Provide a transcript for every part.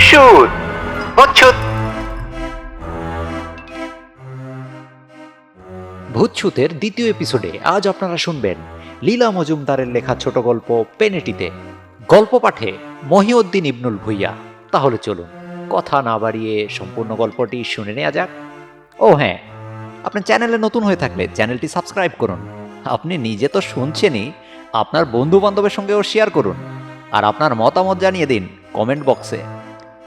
সুদ হচ্ছুত ভূতছুতের দ্বিতীয় এপিসোডে আজ আপনারা শুনবেন লীলা মজুমদারের লেখা ছোট গল্প পেনেটিতে। গল্প পাঠে মহিউদ্দিন ইবনুল ভুইয়া। তাহলে চলুন, কথা না বাড়িয়ে সম্পূর্ণ গল্পটি শুনে নেওয়া যাক। ও হ্যাঁ আপনার চ্যানেলে নতুন হয়ে থাকলে চ্যানেলটি সাবস্ক্রাইব করুন। আপনি নিজে তো শুনছেনই, আপনার বন্ধু বান্ধবের সঙ্গেও শেয়ার করুন। আর আপনার মতামত জানিয়ে দিন কমেন্ট বক্সে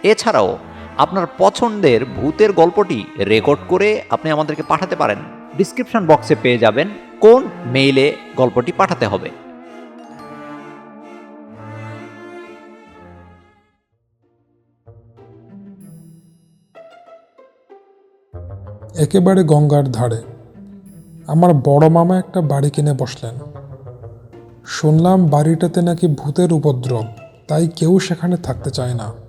এছাড়াও আপনার পছন্দের ভূতের গল্পটি রেকর্ড করে আপনি আমাদেরকে পাঠাতে পারেন। ডিসক্রিপশন বক্সে পেয়ে যাবেন কোন মেইলে গল্পটি পাঠাতে হবে। একেবারে গঙ্গার ধারে আমার বড় মামা একটা বাড়ি কিনে বসলেন। শুনলাম বাড়িটাতে নাকি ভূতের উপদ্রব, তাই কেউ সেখানে থাকতে চায় না।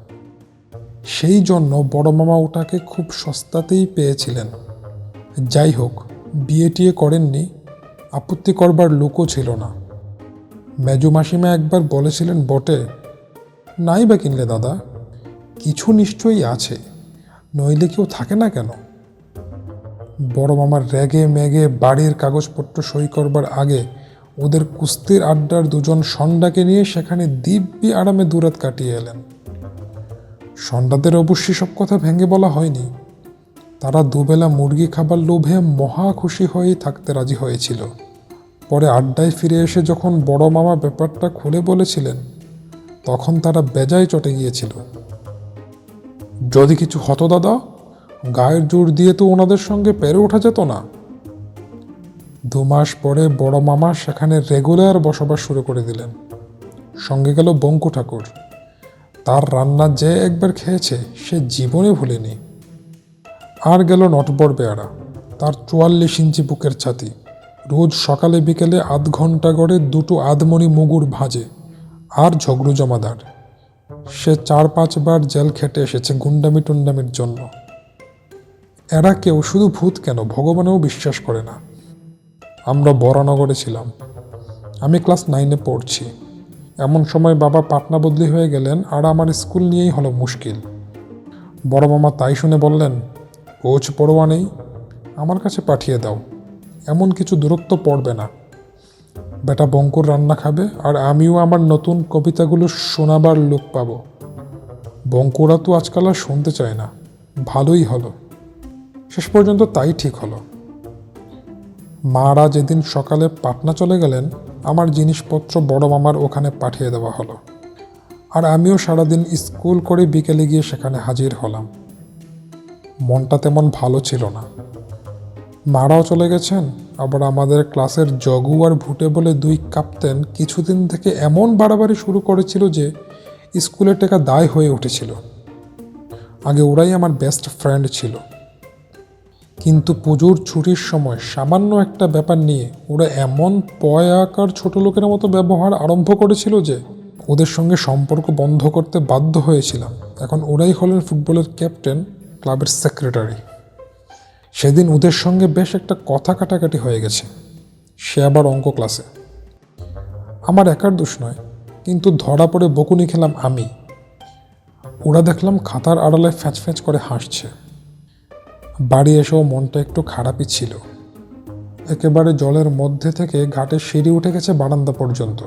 সেই জন্য বড় মামা ওটাকে খুব সস্তাতেই পেয়েছিলেন। যাই হোক বিয়ে টিয়ে করেননি, আপত্তি করবার লোকও ছিল না। মেজু মাসিমা একবার বলেছিলেন, বটে, নাই বা কিনলে দাদা, কিছু নিশ্চয়ই আছে, নইলে কেউ থাকে না কেন? বড় মামার র্যাগে ম্যাগে বাড়ির কাগজপত্র সই করবার আগে ওদের কুস্তির আড্ডার দুজন সন্ডাকে নিয়ে সেখানে দিব্যি আরামে দুরাত কাটিয়ে এলেন। সন্ডাদের অবশ্যই সব কথা ভেঙে বলা হয়নি। তারা দুবেলা মুরগি খাবার লোভে মহা খুশি হয়েই থাকতে রাজি হয়েছিল। পরে আড্ডায় ফিরে এসে যখন বড় মামা ব্যাপারটা খুলে বলেছিলেন, তখন তারা বেজায় চটে গিয়েছিল। যদি কিছু হতো দাদা, গায়ের জোর দিয়ে তো ওনাদের সঙ্গে পেরে ওঠা যেত না। দু মাস পরে বড় মামা সেখানে রেগুলার বসবাস শুরু করে দিলেন। সঙ্গে গেল বঙ্কু ঠাকুর। তার রান্না যে একবার খেয়েছে, সে জীবনে ভুলেনি। আর গেল নটবর বেয়ারা, তার চুয়াল্লিশ ইঞ্চি বুকের ছাতি। রোজ সকালে বিকেলে আধ ঘণ্টা গড়ে দুটো আধমণি মুগুর ভাজে, আর ঝগড়ু জমাদার। সে চার পাঁচবার জেল খেটে এসেছে গুন্ডামি টুন্ডামির জন্য। এরা কেউ শুধু ভূত কেন, ভগবানেও বিশ্বাস করে না। আমরা বরানগরে ছিলাম। আমি ক্লাস নাইনে পড়ছি। এমন সময় বাবা পাটনা বদলি হয়ে গেলেন আর আমার স্কুল নিয়েই হলো মুশকিল। বড় মামা তাই শুনে বললেন, কোচ পড়োয়া নেই, আমার কাছে পাঠিয়ে দাও, এমন কিছু দূরত্ব পড়বে না। বেটা বঙ্কুর রান্না খাবে আর আমিও আমার নতুন কবিতাগুলো শোনাবার লোক পাবো। বঙ্কুরা তো আজকাল আর শুনতে চায় না, ভালোই হলো। শেষ পর্যন্ত তাই ঠিক হলো। মারা যেদিন সকালে পাটনা চলে গেলেন আমার জিনিসপত্র বড় মামার ওখানে পাঠিয়ে দেওয়া হলো। আর আমিও সারাদিন স্কুল করে বিকেলে গিয়ে সেখানে হাজির হলাম। মনটা তেমন ভালো ছিল না। মারাও চলে গেছেন, আবার আমাদের ক্লাসের জগু আর ভুটে বলে দুই কাপ্তেন কিছুদিন থেকে এমন বাড়াবাড়ি শুরু করেছিল যে স্কুলের টেকা দায় হয়ে উঠেছিল। আগে ওরাই আমার বেস্ট ফ্রেন্ড ছিল। কিন্তু পুজোর ছুটির সময় সামান্য একটা ব্যাপার নিয়ে ওরা এমন পয় আকার ছোট লোকের মতো ব্যবহার আরম্ভ করেছিল যে ওদের সঙ্গে সম্পর্ক বন্ধ করতে বাধ্য হয়েছিলাম। এখন ওরাই হলেন ফুটবলের ক্যাপ্টেন, ক্লাবের সেক্রেটারি। সেদিন ওদের সঙ্গে বেশ একটা কথা কাটাকাটি হয়ে গেছে। সে আবার অঙ্ক ক্লাসে। আমার একার দোষ নয়, কিন্তু ধরা পড়ে বকুনি খেলাম আমি। ওরা দেখলাম খাতার আড়ালে ফ্যাঁচ ফ্যাঁচ করে হাসছে। বাড়ি এসেও মনটা একটু খারাপই ছিল। একেবারে জলের মধ্যে থেকে ঘাটে সিঁড়ি উঠে গেছে বারান্দা পর্যন্ত।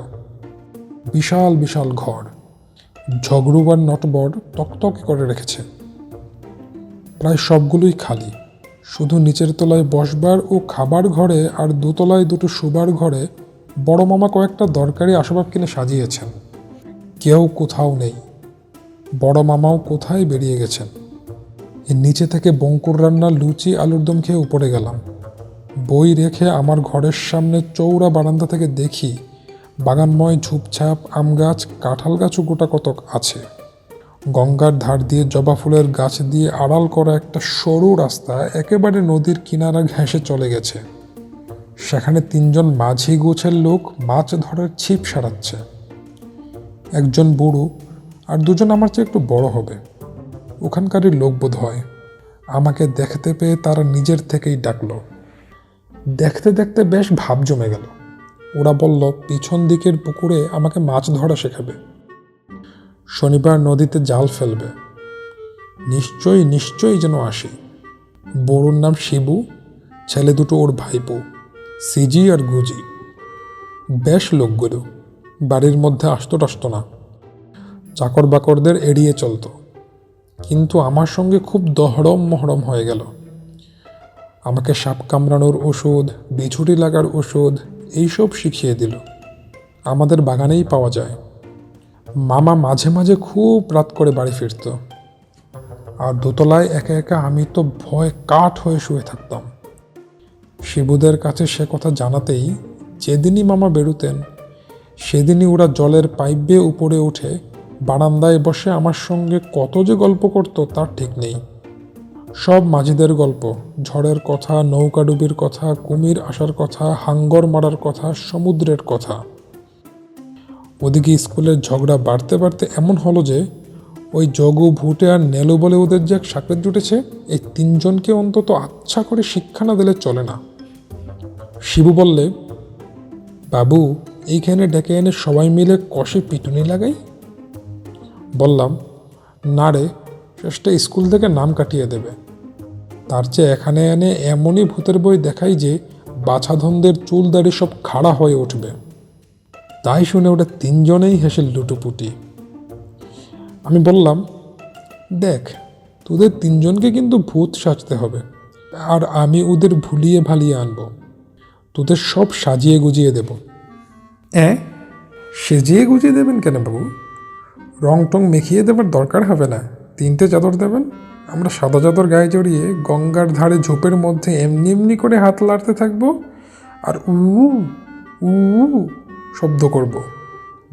বিশাল বিশাল ঘর। ঝগড়ুবার নটবর তকতকে করে রেখেছে। প্রায় সবগুলোই খালি। শুধু নিচের তলায় বসবার ও খাবার ঘরে আর দোতলায় দুটো শোবার ঘরে বড় মামা কয়েকটা দরকারি আসবাব কিনে সাজিয়েছেন। কেউ কোথাও নেই। বড় মামাও কোথায় বেরিয়ে গেছেন? নিচে থেকে বঙ্কুর রান্না লুচি আলুর দম খেয়ে উপরে গেলাম। বই রেখে আমার ঘরের সামনে চৌড়া বারান্দা থেকে দেখি, বাগানময় ঝুপঝাপ, আম গাছ, কাঁঠাল গাছও গোটা কতক আছে। গঙ্গার ধার দিয়ে জবা ফুলের গাছ দিয়ে আড়াল করা একটা সরু রাস্তা একেবারে নদীর কিনারা ঘেঁষে চলে গেছে। সেখানে তিনজন মাঝি গোছের লোক মাছ ধরার ছিপ সারাচ্ছে। একজন বুড়ো আর দুজন আমার চেয়ে একটু বড় হবে। ওখানকারই লোক বোধ হয়। আমাকে দেখতে পেয়ে তারা নিজের থেকেই ডাকলো। দেখতে দেখতে বেশ ভাব জমে গেল। ওরা বলল, পিছন দিকের পুকুরে আমাকে মাছ ধরা শেখাবে। শনিবার নদীতে জাল ফেলবে। নিশ্চয়ই নিশ্চয়ই যেন আসি। বড়ুর নাম শিবু, ছেলে দুটো ওর ভাইপো, সিজি আর গুজি। বেশ লোকগুলো। বাড়ির মধ্যে আসতো টাসতো না। চাকর বাকরদের এড়িয়ে চলতো। কিন্তু আমার সঙ্গে খুব দহরম মহরম হয়ে গেল। আমাকে সাপ কামড়ানোর ওষুধ, বিছুটি লাগার ওষুধ, এইসব শিখিয়ে দিল। আমাদের বাগানেই পাওয়া যায়। মামা মাঝে মাঝে খুব রাত করে বাড়ি ফিরত। আর দোতলায় একা একা আমি তো ভয় কাঠ হয়ে শুয়ে থাকতাম। শিবুদের কাছে সে কথা জানাতেই যেদিনই মামা বেরুতেন, সেদিনই ওরা জলের পাইপ বেয়ে উপরে উঠে বারান্দায় বসে আমার সঙ্গে কত যে গল্প করত তার ঠিক নেই। সব মাঝিদের গল্প, ঝড়ের কথা নৌকাডুবির কথা, কুমির আসার কথা, হাঙ্গর মারার কথা, সমুদ্রের কথা। ওদিকে স্কুলের ঝগড়া বাড়তে বাড়তে এমন হলো যে, ওই জগু, ভুটে আর নেলু বলে ওদের যে এক সাকরেত জুটেছে এই তিনজনকে অন্তত আচ্ছা করে শিক্ষা না দিলে চলে না। শিবু বললে, বাবু, এইখানে ডেকে এনে সবাই মিলে কষে পিটুনি লাগাই? বললাম, না রে, শেষটা স্কুল থেকে নাম কাটিয়ে দেবে। তার চেয়ে এখানে এনে এমনই ভূতের বই দেখাই যে বাছাধনদের চুল দাড়ি সব খাড়া হয়ে উঠবে। তাই শুনে ওটা তিনজনেই হেসে লুটুপুটি। আমি বললাম, দেখ, তোদের তিনজনকে কিন্তু ভূত সাজতে হবে, আর আমি ওদের ভুলিয়ে ভালিয়ে আনব। তোদের সব সাজিয়ে গুজিয়ে দেব। হ্যাঁ সেজিয়ে গুজিয়ে দেবেন কেন বাবু? রং টং মেখিয়ে দেবার দরকার হবে না। তিনটে চাদর দেবেন। আমরা সাদা চাদর গায়ে জড়িয়ে গঙ্গার ধারে ঝোপের মধ্যে এমনি এমনি করে হাত লাড়তে থাকব আর উ উ, শব্দ করব।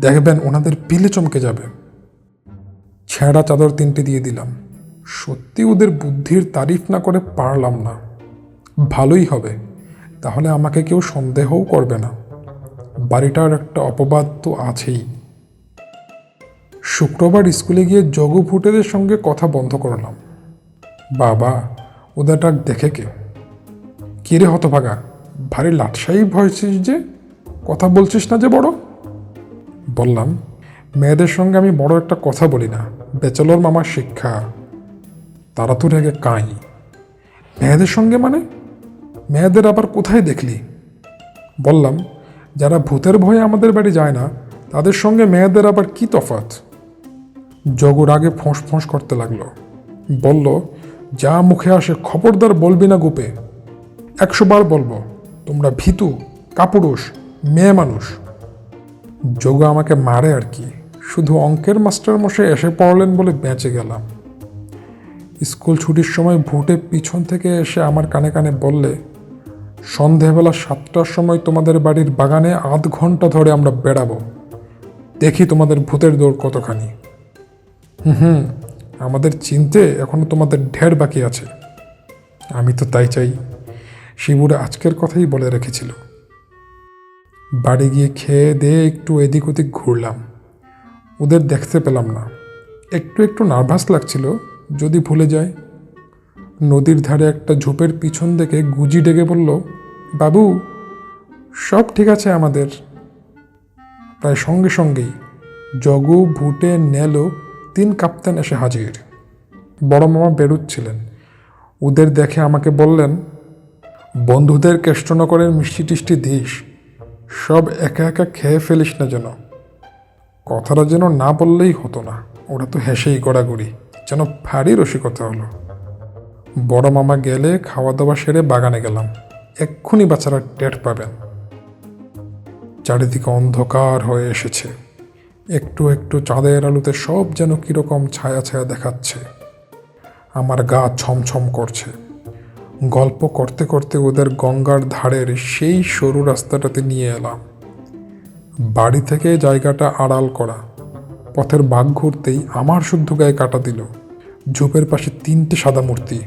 দেখবেন ওনাদের পিলে চমকে যাবে। ছেঁড়া চাদর তিনটে দিয়ে দিলাম। সত্যি ওদের বুদ্ধির তারিফ না করে পারলাম না। ভালোই হবে। তাহলে আমাকে কেউ সন্দেহও করবে না। বাড়িটার একটা অপবাদ তো আছেই। শুক্রবার স্কুলে গিয়ে জগু ভুটেদের সঙ্গে কথা বন্ধ করলাম। বাবা ডাক দেখে কে? কিরে হতভাগা? ভারী লাটসাই ভয়ছিস যে? কথা বলছিস না যে বড়? বললাম, মেয়েদের সঙ্গে আমি বড় একটা কথা বলি না। বেচলর মামার শিক্ষা। তারা তো রেগে কাই। মেয়েদের সঙ্গে মানে? মেয়েদের আবার কোথায় দেখলি? বললাম, যারা ভূতের ভয়ে আমাদের বাড়ি যায় না, তাদের সঙ্গে মেয়েদের আবার কি তফাৎ? জগুর আগে ফোঁস ফোঁস করতে লাগল। বলল, যা মুখে আসে খবরদার বলবি না গুপে। একশো বার বলব, তোমরা ভীতু, কাপুরুষ, মেয়ে মানুষ। যোগা আমাকে মারে আর কি। শুধু অঙ্কের মাস্টার মশাই এসে পড়লেন বলে বেঁচে গেলাম। স্কুল ছুটির সময় ভোটে পিছন থেকে এসে আমার কানে কানে বললে, সন্ধেবেলা সাতটার সময় তোমাদের বাড়ির বাগানে আধ ঘণ্টা ধরে আমরা বেড়াবো। দেখি তোমাদের ভূতের দৌড় কতখানি। হুম, আমাদের চিনতে এখনও তোমাদের ঢের বাকি আছে। আমি তো তাই চাই। শিবুরা আজকের কথাই বলে রেখেছিল। বাড়ি গিয়ে খেয়ে দিয়ে একটু এদিক ওদিক ঘুরলাম। ওদের দেখতে পেলাম না। একটু একটু নার্ভাস লাগছিল, যদি ভুলে যায়। নদীর ধারে একটা ঝোপের পিছন থেকে গুজি ডেকে বলল, বাবু, সব ঠিক আছে আমাদের। প্রায় সঙ্গে সঙ্গেই জগু, ভুটে নেলো তিন কাপ্তেন এসে হাজির। বড় মামা বেরুচ্ছিলেন ওদের দেখে আমাকে বললেন, বন্ধুদের কেষ্টনগরের মিষ্টি টিষ্টি দিস, সব একা একা খেয়ে ফেলিস না যেন। কথাটা যেন না বললেই হতো না, ওরা তো হেসেই গড়াগড়ি, যেন ভারী রসিকতা হলো। বড় মামা গেলে খাওয়া দাওয়া সেরে বাগানে গেলাম, এক্ষুনি বাচ্চারা টের পাবেন। চারিদিকে অন্ধকার হয়ে এসেছে। একটু একটু চাঁদের আলোতে সব যেন কীরকম ছায়া ছায়া দেখাচ্ছে। আমার গা ছমছম করছে। গল্প করতে করতে ওদের গঙ্গার ধারের সেই সরু রাস্তাটাতে নিয়ে এলাম। বাড়ি থেকে জায়গাটা আড়াল করা। পথের বাঘ ঘুরতেই আমার শুদ্ধ গায়ে কাটা দিল। ঝোপের পাশে তিনটে সাদা মূর্তি।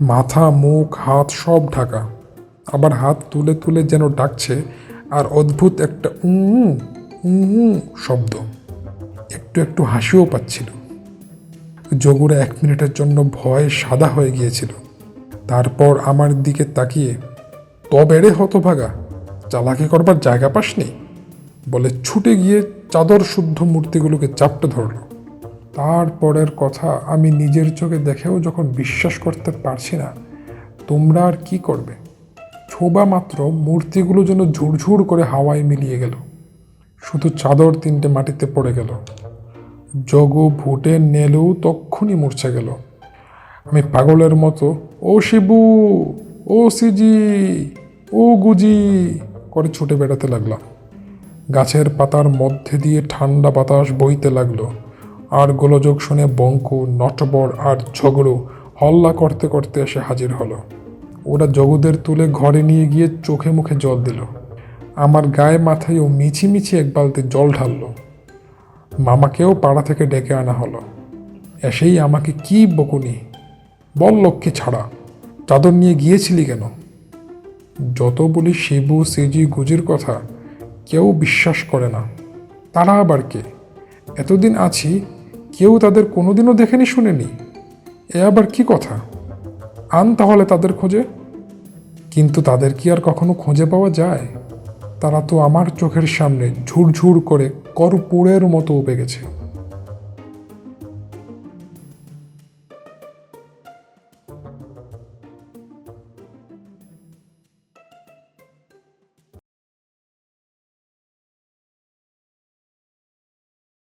মাথা, মুখ, হাত সব ঢাকা। আবার হাত তুলে তুলে যেন ডাকছে আর অদ্ভুত একটা উঁ উঁ শব্দ। একটু একটু হাসিও পাচ্ছিল। জগুরা এক মিনিটের জন্য ভয়ে সাদা হয়ে গিয়েছিল। তারপর আমার দিকে তাকিয়ে তবেরে হতভাগা, চালাকি করবার জায়গা পাসনি? বলে ছুটে গিয়ে চাদর শুদ্ধ মূর্তিগুলোকে চাপটে ধরল। তারপরের কথা আমি নিজের চোখে দেখেও যখন বিশ্বাস করতে পারছি না, তোমরা আর কি করবে? ছোবা মাত্র মূর্তিগুলো যেন ঝুরঝুর করে হাওয়ায় মিলিয়ে গেল। শুধু চাদর তিনটে মাটিতে পড়ে গেল। জগু, ভুটে, নেলু তক্ষুনি মূর্ছে গেল। আমি পাগলের মতো, ও শিবু, ও সিজি, ও গুজি করে ছুটে বেড়াতে লাগলাম। গাছের পাতার মধ্যে দিয়ে ঠান্ডা বাতাস বইতে লাগল। আর গোলযোগ শুনে বঙ্কু, নটবর আর ঝগড়ো হল্লা করতে করতে এসে হাজির হলো। ওরা জগুদের তুলে ঘরে নিয়ে গিয়ে চোখে মুখে জল দিল। আমার গায়ে মাথায়ও মিছি মিছি এক বালতি জল ঢাললো। মামাকেও পাড়া থেকে ডেকে আনা হলো। এসেই আমাকে কি বকুনি? বল লক্ষ্মী ছাড়া, চাদর নিয়ে গিয়েছিলি কেন? যত বলি শিবু, সিজি, গুজির কথা কেউ বিশ্বাস করে না। তারা আবার কে? এতদিন আছি, কেউ তাদের কোনোদিনও দেখেনি, শুনেনি। এ আবার কি কথা? আন তাহলে তাদের খোঁজে। কিন্তু তাদের কি আর কখনো খুঁজে পাওয়া যায়? তারা তো আমার চোখের সামনে ঝুরঝুর করে কর্পূরের মতো উপে গেছে